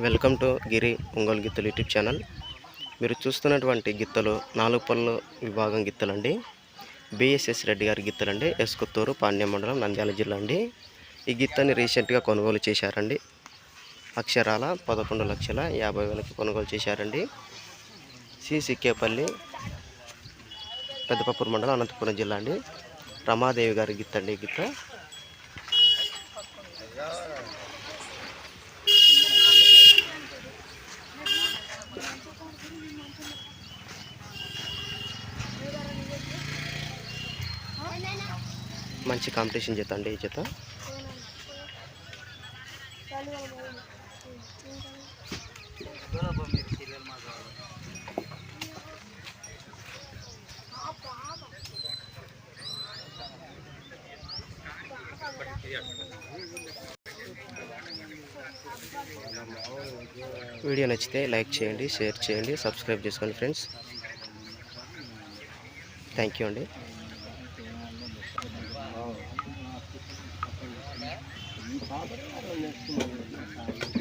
Welcome to గిరి ఒంగోలు గిత్తలు YouTube channel. మీరు చూస్తున్నటువంటి గిత్తలు నాలుగు పళ్ళు విభాగం గిత్తలండి. బిఎస్ఎస్ రెడ్డి గారి గిత్తలండి. ఎస్కొత్తూరు పాండ్య మండలం నంద్యాల జిల్లా అండి. ఈ గిత్తని రీసెంట్గా కొనుగోలు చేశారండి. అక్షరాల పదకొండు లక్షల యాభై వేలకి కొనుగోలు చేశారండి. సి పెద్దపప్పూరు మండలం అనంతపురం జిల్లా అండి. రమాదేవి గారి గిత్త అండి ఈ గిత్త. మంచి కాంపిటీషన్ చేత అండి ఈ చేత? వీడియో నచ్చితే లైక్ చేయండి షేర్ చేయండి సబ్స్క్రైబ్ చేసుకోండి ఫ్రెండ్స్. థ్యాంక్ యూ అండి. Bárbara era nesse momento, sabe?